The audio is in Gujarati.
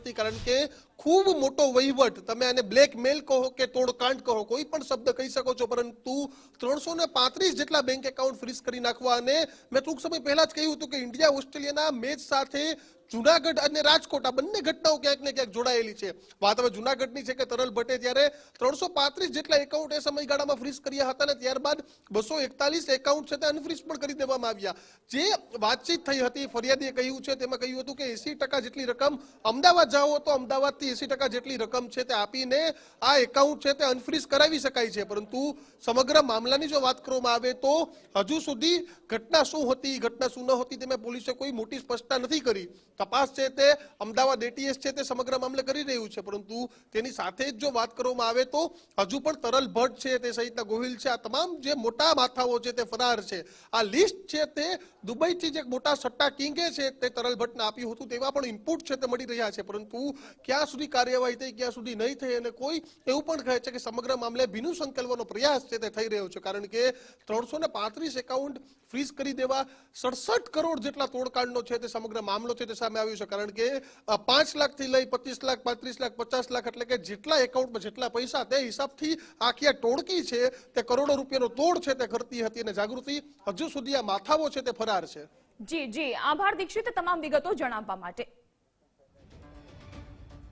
કારણ કે ખૂબ મોટો વહીવટ, તમે આને બ્લેકમેલ કહો કે તોડકાંડ કહો, કોઈ પણ શબ્દ કહી શકો છો, પરંતુ ત્રણસો ને પાંત્રીસ જેટલા બેંક એકાઉન્ટ ફ્રીઝ કરી નાખવા અને મેં ટૂંક સમય પહેલા જ કહ્યું હતું કે ઇન્ડિયા ઓસ્ટ્રેલિયાના મેચ સાથે જુનાગઢ અને રાજકોટ, આ બંને ઘટનાઓ ક્યાંક ને ક્યાંક જોડાયેલી છે. વાત હવે જુનાગઢની છે કે તરલ ભટ્ટે ત્યારે ત્રણસો પાંત્રીસ જેટલા એકાઉન્ટ એ સમયગાળામાં ફ્રીઝ કર્યા હતા અને ત્યારબાદ બસો એકતાલીસ એકાઉન્ટ છે તે અનફ્રીઝ પણ કરી દેવામાં આવ્યા. જે વાતચીત થઈ હતી, ફરિયાદીએ કહ્યું છે, તેમાં કહ્યું હતું કે એસી ટકા જેટલી રકમ અમદાવાદ જાઓ તો અમદાવાદથી એસી ટકા જેટલી રકમ છે તે આપીને આ એકાઉન્ટ છે તે અનફ્રીઝ કરાવી શકાય છે. પરંતુ સમગ્ર મામલાની જો વાત કરવામાં આવે તો હજુ સુધી ઘટના શું હતી, ઘટના શું ન હતી તેમાં પોલીસે કોઈ મોટી સ્પષ્ટતા નથી કરી. તપાસ છે તે અમદાવાદ એટીએસ છે તે સમગ્ર મામલે કરી રહ્યું છે પરંતુ તેની સાથે જ જો વાત કરવામાં આવે તો હજુ પણ તરલ ભટ્ટ છે તે સહિતના ગોહિલ છે આ તમામ જે મોટા માથાઓ છે તે ફરાર છે આ લિસ્ટ છે તે દુબઈથી જે મોટા સટ્ટા કિંગે છે તે તરલ ભટ્ટને આપ્યું હતું તેવા પણ ઇનપુટ છે તે મળી રહ્યા છે પરંતુ ક્યાં સુધી કાર્યવાહી થઈ ક્યાં સુધી નહીં થઈ અને કોઈ એવું પણ કહે છે કે સમગ્ર મામલે ભીનું સંકલવાનો પ્રયાસ છે તે થઈ રહ્યો છે કારણ કે ત્રણસો ને પાંત્રીસ એકાઉન્ટ ફ્રીઝ કરી દેવા સડસઠ કરોડ જેટલા તોડકાંડનો છે તે સમગ્ર મામલો છે તે સામે આવ્યું છે. કારણ કે પાંચ લાખથી લઈ પચીસ લાખ, પાંત્રીસ લાખ, પચાસ લાખ એટલે કે જેટલા એકાઉન્ટમાં જેટલા પૈસા તે હિસાબથી આખી આ ટોળકી છે, તે કરોડો રૂપિયાનો તોડ છે તે કરતી હતી અને જાગૃતિ હજુ સુધી આ માથાઓ છે તે ફરાર છે. જી જી. આભાર દીક્ષિત તમામ વિગતો જણાવવા માટે.